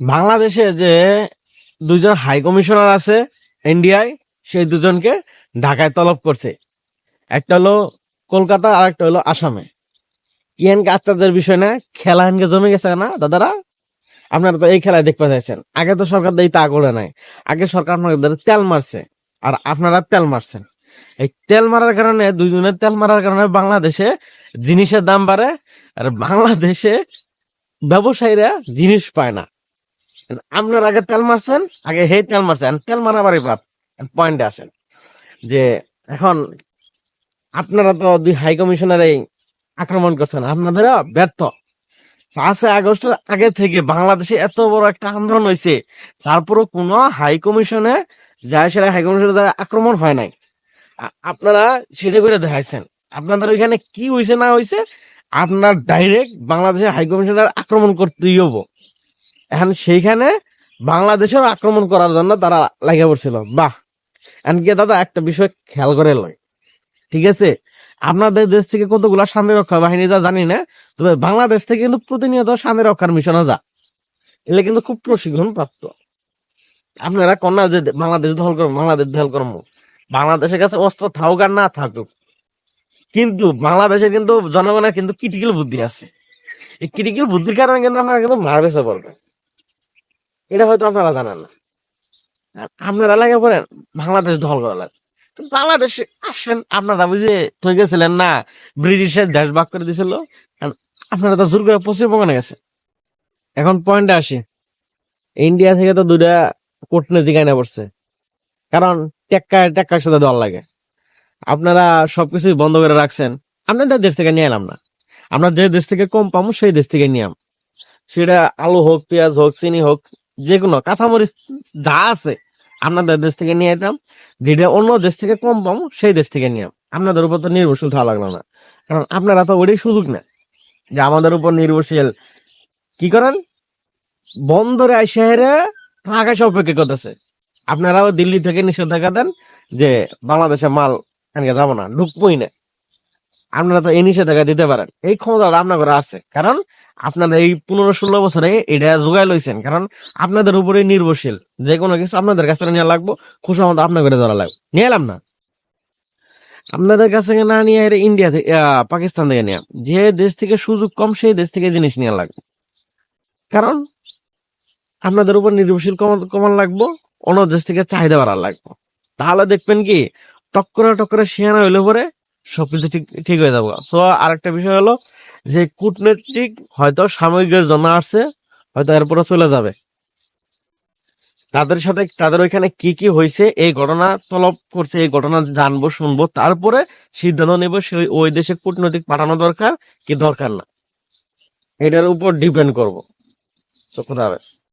বাংলাদেশে যে দুজন হাই কমিশনার আছে ইন্ডিয়ায় সেই দুজনকে ঢাকায় তলব করছে। একটা হলো কলকাতা আর একটা হলো আসামে। ইয়ানকে আশ্চর্যের বিষয় না, খেলা হানকে জমে গেছে না, দাদারা? আপনারা তো এই খেলায় দেখতে চাইছেন। আগে তো সরকার এই তা করে নাই। আগে সরকার আপনাদের তেল মারছে, আর আপনারা তেল মারছেন। এই তেল মারার কারণে দুইজনের তেল মারার কারণে বাংলাদেশে জিনিসের দাম বাড়ে, আর বাংলাদেশে ব্যবসায়ীরা জিনিস পায় না। আপনার আগে তেল মারছেন, আগে হে তেল মারছেন তেল মারাবারই পাপ পয়েন্টে আসেন। যে এখন আপনারা তো দুই হাই কমিশনার এই আক্রমণ করছেন আপনাদের ব্যর্থ। পাঁচই আগস্টের আগে থেকে বাংলাদেশে এত বড় একটা আন্দোলন হয়েছে তারপরও কোনো হাই কমিশনে যায় সেটা হাই কমিশনের দ্বারা আক্রমণ হয় নাই। আপনারা সেটা করে দেখাইছেন। আপনাদের ওইখানে কি হয়েছে না হয়েছে আপনার ডাইরেক্ট বাংলাদেশের হাই কমিশনের আক্রমণ করতেই হব এখন সেইখানে বাংলাদেশের আক্রমণ করার জন্য তারা লাগিয়ে পড়ছিল। বাহ! এমনকি দাদা একটা বিষয় খেয়াল করে লয়। ঠিক আছে? আপনাদের দেশ থেকে কতগুলা শান্তি রক্ষা বাহিনী যা জানি না, তবে বাংলাদেশ থেকে কিন্তু প্রতিনিয়ত শান্তি রক্ষার মিশনে যা এগুলো কিন্তু খুব প্রশিক্ষণ প্রাপ্ত আপনারা কন্যা যে বাংলাদেশ দখল করব বাংলাদেশ দখল করব বাংলাদেশের কাছে অস্ত্র থাকুক আর না থাকুক, কিন্তু বাংলাদেশের কিন্তু জনগণের কিন্তু ক্রিটিক্যাল বুদ্ধি আছে। এই ক্রিটিক্যাল বুদ্ধির কারণে কিন্তু আপনারা কিন্তু মার বেসে পড়বেন। এটা হয়তো আপনারা জানেন না। আর আপনারা লাগে পড়েন বাংলাদেশ দখল করা লাগে। বাংলাদেশে আসেন, আপনারা বুঝে থই গেছিলেন না, ব্রিটিশের দেশ ভাগ করে দিয়েছিল আপনারা তো জোর করে পশ্চিমবঙ্গে গেছে। এখন পয়েন্টে আসি। ইন্ডিয়া থেকে তো দুইটা কূটনীতিক আইনা পড়ছে। কারণ টেক্কা টেক্কার সাথে দল লাগে। আপনারা সবকিছুই বন্ধ করে রাখছেন। আপনাদের দেশ থেকে নিয়ে এলাম না। আমরা যে দেশ থেকে কম পাবো সেই দেশ থেকে নিয়ে। সেটা আলু হোক, পেঁয়াজ হোক, চিনি হোক যে কোনো কাঁচামরিচ যা আছে, আপনাদের দেশ থেকে নিয়ে যেতাম যেটা অন্য দেশ থেকে কম পাবো সেই দেশ থেকে নিয়ে আপনাদের উপর তো নির্ভরশীল থাকা লাগল না। কারণ আপনারা তো ওটাই সুযোগ না যে আমাদের উপর নির্ভরশীল কি করেন? বন্দরে শহরে আকাশে অপেক্ষা করতেছে। আপনারাও দিল্লি থেকে নিষেধাজ্ঞা দেন যে বাংলাদেশে মাল যাব না, ঢুকবোই না। আপনারা তো এই নিষেধাজ্ঞা দিতে পারেন। এই ক্ষমতাটা আপনাদের আছে। কারণ আপনাদের এই পনেরো ষোলো বছরে এটা যোগাই লইছেন। কারণ আপনাদের উপরে নির্ভরশীল। যে কোনো কিছু আপনাদের কাছে নিয়ে লাগবো, খুশি মতো আপনার করে ধরা লাগবে। নিয়ে এলাম না। আপনাদের কাছে না নিয়ে ইন্ডিয়া থেকে পাকিস্তান থেকে নিয়ে যে দেশ থেকে সুযোগ কম, সেই দেশ থেকে জিনিস নিয়ে লাগবে। কারণ আপনাদের উপর নির্ভরশীল কমান লাগবো, অন্য দেশ থেকে চাহিদা বাড়ার লাগবো। তাহলে দেখবেন কি, টক্করে টক্করে শিয়ানা হইলে পরে সবকিছু ঠিক ঠিক হয়ে যাব। সো আরেকটা বিষয় হলো যে কূটনৈতিক হয়তো সাময়িকের জন্য আসছে, হয়তো এরপরে চলে যাবে। তাদের সাথে, তাদের ওইখানে কি কি হয়েছে, এই ঘটনা তলব করছে, এই ঘটনা জানব, শুনব, তারপরে সিদ্ধান্ত নেব সেই ওই দেশে কূটনৈতিক পাঠানো দরকার কি দরকার না। এটার উপর ডিপেন্ড করব। কোথা